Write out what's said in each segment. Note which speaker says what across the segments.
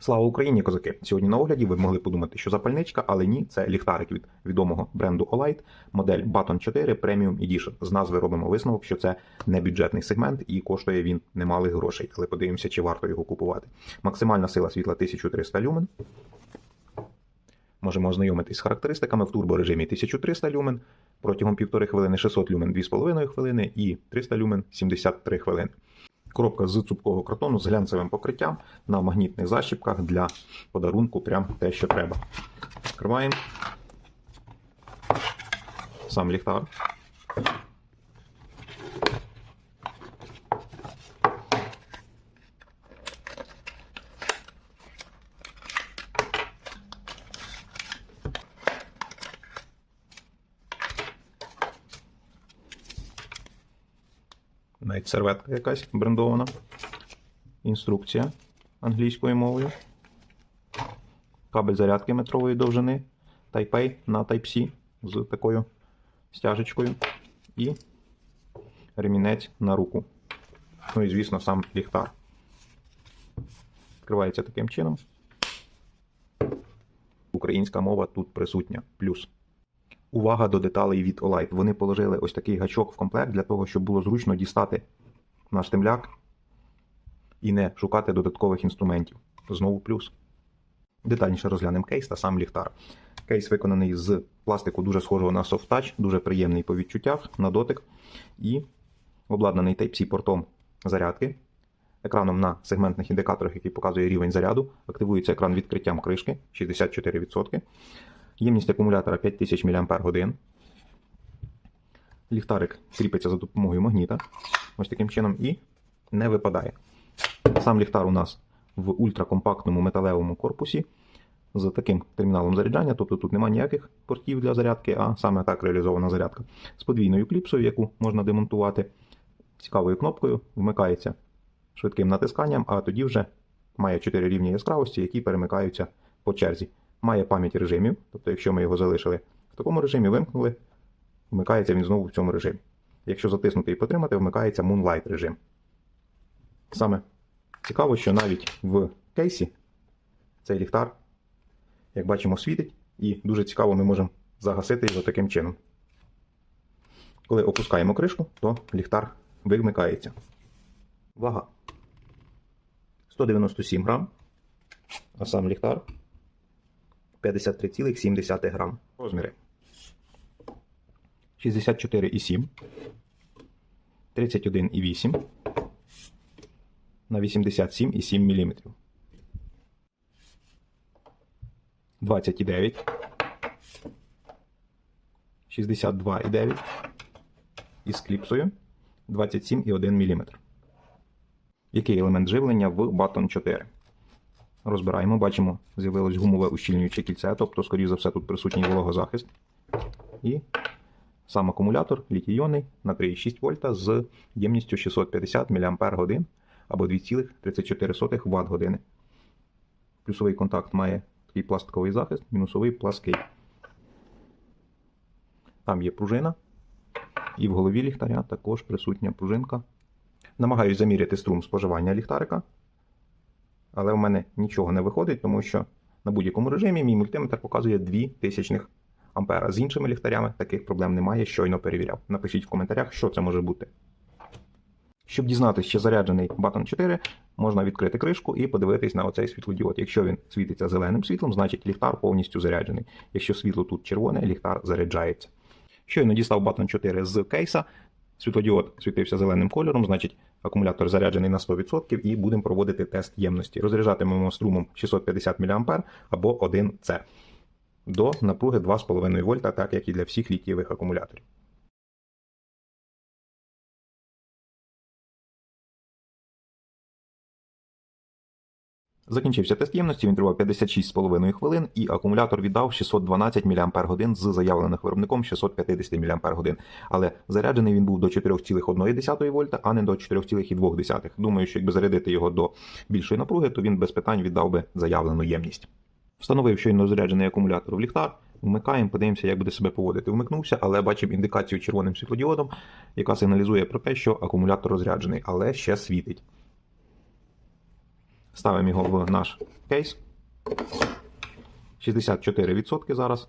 Speaker 1: Слава Україні, козаки! Сьогодні на огляді ви могли подумати, що запальничка, але ні, це ліхтарик від відомого бренду Olight, модель Baton 4 Premium Edition. З назви робимо висновок, що це не бюджетний сегмент і коштує він немалих грошей. Але подивимося, чи варто його купувати. Максимальна сила світла 1300 люмен. Можемо ознайомитись з характеристиками в турборежимі 1300 люмен, протягом 1,5 хвилини 600 люмен 2,5 хвилини і 300 люмен 73 хвилини. Коробка з цупкого картону з глянцевим покриттям на магнітних защіпках для подарунку прям те, що треба. Відкриваємо. Сам ліхтар. Навіть серветка якась брендована. Інструкція англійською мовою. Кабель зарядки метрової довжини Type-A на Type-C з такою стяжечкою. І ремінець на руку. Ну і, звісно, сам ліхтар. Відкривається таким чином. Українська мова тут присутня. Плюс. Увага до деталей від Olight. Вони положили ось такий гачок в комплект для того, щоб було зручно дістати наш темляк і не шукати додаткових інструментів. Знову плюс. Детальніше розглянемо кейс та сам ліхтар. Кейс виконаний з пластику дуже схожого на Soft Touch, дуже приємний по відчуттях на дотик. І обладнаний Type-C портом зарядки. Екраном на сегментних індикаторах, який показує рівень заряду. Активується екран відкриттям кришки 64%. Ємність акумулятора 5000 мАч. Ліхтарик кріпиться за допомогою магніта. Ось таким чином і не випадає. Сам ліхтар у нас в ультракомпактному металевому корпусі з таким терміналом заряджання, тобто тут немає ніяких портів для зарядки, а саме так реалізована зарядка. З подвійною кліпсою, яку можна демонтувати, цікавою кнопкою, вмикається швидким натисканням, а тоді вже має 4 рівні яскравості, які перемикаються по черзі. Має пам'ять режимів, тобто, якщо ми його залишили в такому режимі, вимкнули, вмикається він знову в цьому режимі. Якщо затиснути і потримати, вмикається Moonlight режим. Саме цікаво, що навіть в кейсі цей ліхтар, як бачимо, світить, і дуже цікаво ми можемо загасити його таким чином. Коли опускаємо кришку, то ліхтар вимикається. Вага 197 грам, а сам ліхтар 53,7 грам. Розміри 64,7, 31,8 на 87,7 мм. 29, 62,9 із кліпсою 27,1 мм. Який елемент живлення в Baton 4? Розбираємо, бачимо, з'явилось гумове ущільнююче кільце, тобто, скоріш за все, тут присутній вологозахист. І сам акумулятор літій-іонний на 3,6 вольта з ємністю 650 мАч або 2,34 Вт години. Плюсовий контакт має такий пластиковий захист, мінусовий плаский. Там є пружина. І в голові ліхтаря також присутня пружинка. Намагаюсь заміряти струм споживання ліхтарика. Але в мене нічого не виходить, тому що на будь-якому режимі мій мультиметр показує 2000 ампера. З іншими ліхтарями таких проблем немає, щойно перевіряв. Напишіть в коментарях, що це може бути. Щоб дізнатися, чи заряджений Baton 4, можна відкрити кришку і подивитись на оцей світлодіод. Якщо він світиться зеленим світлом, значить ліхтар повністю заряджений. Якщо світло тут червоне, ліхтар заряджається. Щойно дістав Baton 4 з кейса. Світлодіод світився зеленим кольором, значить акумулятор заряджений на 100% і будемо проводити тест ємності. Розряджатимемо струмом 650 мА або 1С до напруги 2,5 В, так як і для всіх літієвих акумуляторів. Закінчився тест ємності, він тривав 56,5 хвилин, і акумулятор віддав 612 мАч з заявлених виробником 650 мАч. Але заряджений він був до 4,1 вольта, а не до 4,2. Думаю, що якби зарядити його до більшої напруги, то він без питань віддав би заявлену ємність. Встановив щойно заряджений акумулятор в ліхтар. Вмикаємо, подивимося, як буде себе поводити. Вмикнувся, але бачимо індикацію червоним світлодіодом, яка сигналізує про те, що акумулятор розряджений, але ще світить. Ставимо його в наш кейс. 64% зараз.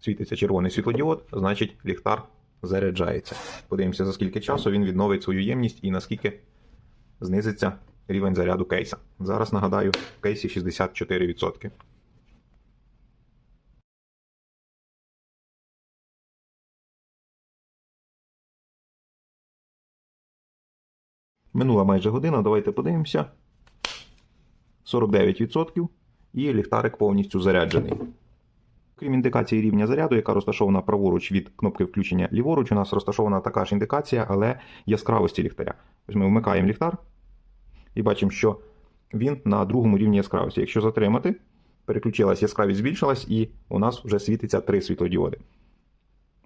Speaker 1: Світиться червоний світлодіод, значить ліхтар заряджається. Подивимося, за скільки часу він відновить свою ємність і наскільки знизиться рівень заряду кейса. Зараз нагадаю, в кейсі 64%. Минула майже година, давайте подивимося. 49% і ліхтарик повністю заряджений. Крім індикації рівня заряду, яка розташована праворуч від кнопки включення ліворуч, у нас розташована така ж індикація, але яскравості ліхтаря. Ось ми вмикаємо ліхтар і бачимо, що він на другому рівні яскравості. Якщо затримати, переключилась яскравість збільшилась, і у нас вже світиться три світлодіоди.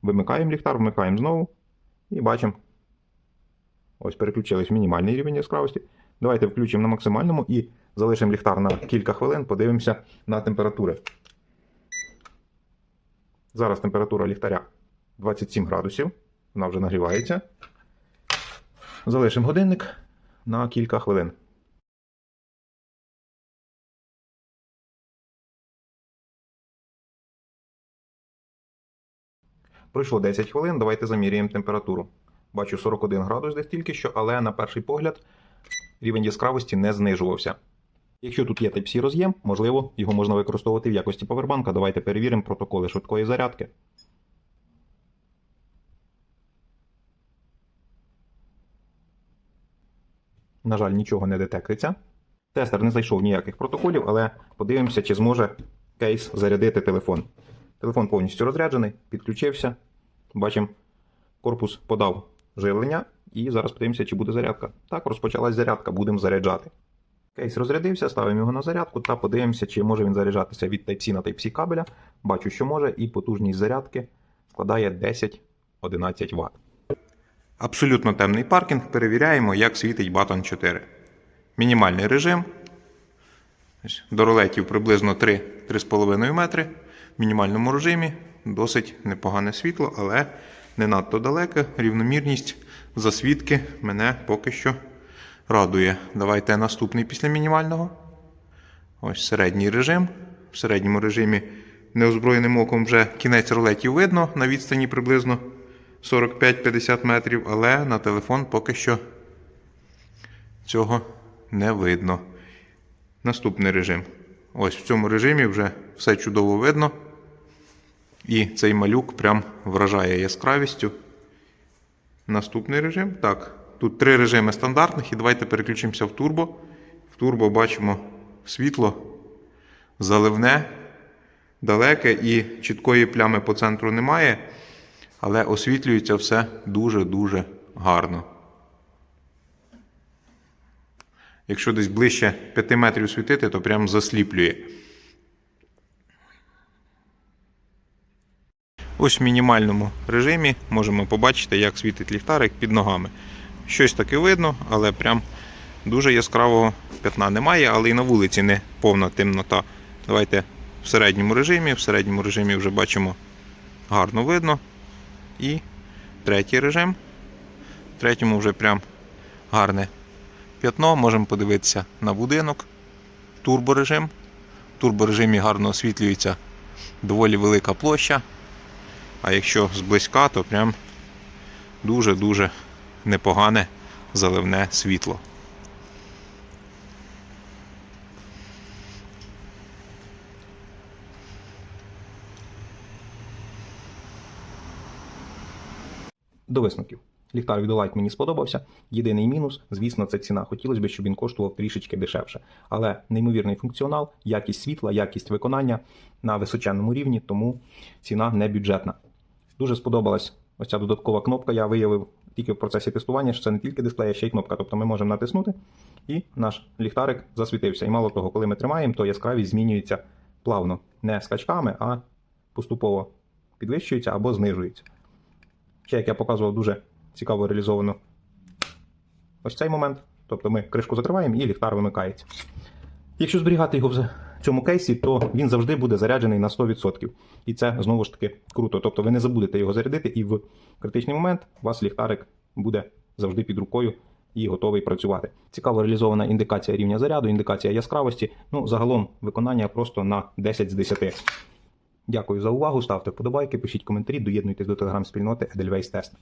Speaker 1: Вимикаємо ліхтар, вмикаємо знову і бачимо. Ось переключились мінімальний рівень яскравості. Давайте включимо на максимальному і залишимо ліхтар на кілька хвилин, подивимося на температури. Зараз температура ліхтаря 27 градусів. Вона вже нагрівається. Залишимо годинник на кілька хвилин. Пройшло 10 хвилин, давайте заміряємо температуру. Бачу 41 градус десь тільки що, але на перший погляд рівень яскравості не знижувався. Якщо тут є Type-C роз'єм, можливо, його можна використовувати в якості павербанка. Давайте перевіримо протоколи швидкої зарядки. На жаль, нічого не детектиться. Тестер не знайшов ніяких протоколів, але подивимося, чи зможе кейс зарядити телефон. Телефон повністю розряджений, підключився. Бачимо, корпус подав живлення, і зараз подивимося, чи буде зарядка. Так, розпочалась зарядка, будемо заряджати. Кейс розрядився, ставимо його на зарядку та подивимося, чи може він заряджатися від Type-C на Type-C кабеля. Бачу, що може, і потужність зарядки складає 10-11 Вт. Абсолютно темний паркінг. Перевіряємо, як світить Baton 4. Мінімальний режим. До ролетів приблизно 3-3,5 метри. В мінімальному режимі досить непогане світло, але не надто далеке. Рівномірність засвідки мене поки що радує. Давайте наступний після мінімального. Ось середній режим. В середньому режимі неозброєним оком вже кінець ролетів видно на відстані приблизно 45-50 метрів, але на телефон поки що цього не видно. Наступний режим. Ось в цьому режимі вже все чудово видно. І цей малюк прям вражає яскравістю. Наступний режим. Так, тут три режими стандартних, і давайте переключимося в турбо. В турбо бачимо світло заливне, далеке і чіткої плями по центру немає, але освітлюється все дуже-дуже гарно. Якщо десь ближче 5 метрів світити, то прям засліплює. Ось в мінімальному режимі можемо побачити, як світить ліхтарик під ногами. Щось таке видно, але прям дуже яскравого пятна немає, але і на вулиці не повна темнота. Давайте в середньому режимі. В середньому режимі вже бачимо гарно видно. І третій режим. В третьому вже прям гарне п'ятно. Можемо подивитися на будинок. Турборежим. В турборежимі гарно освітлюється доволі велика площа. А якщо зблизька, то прям дуже-дуже непогане заливне світло. До висновків. Ліхтар від Olight мені сподобався. Єдиний мінус, звісно, це ціна. Хотілося б, щоб він коштував трішечки дешевше. Але неймовірний функціонал, якість світла, якість виконання на височенному рівні, тому ціна не бюджетна. Дуже сподобалась ось ця додаткова кнопка. Я виявив тільки в процесі тестування, що це не тільки дисплей, а ще й кнопка. Тобто ми можемо натиснути, і наш ліхтарик засвітився. І мало того, коли ми тримаємо, то яскравість змінюється плавно, не скачками, а поступово підвищується або знижується. Ще, як я показував, дуже цікаво реалізовано ось цей момент. Тобто ми кришку закриваємо і ліхтар вимикається. Якщо зберігати його в цьому кейсі, то він завжди буде заряджений на 100%. І це знову ж таки круто. Тобто ви не забудете його зарядити, і в критичний момент у вас ліхтарик буде завжди під рукою і готовий працювати. Цікаво реалізована індикація рівня заряду, індикація яскравості. Ну, загалом виконання просто на 10 з 10. Дякую за увагу. Ставте вподобайки, пишіть коментарі, доєднуйтесь до телеграм-спільноти Edelweiss Test.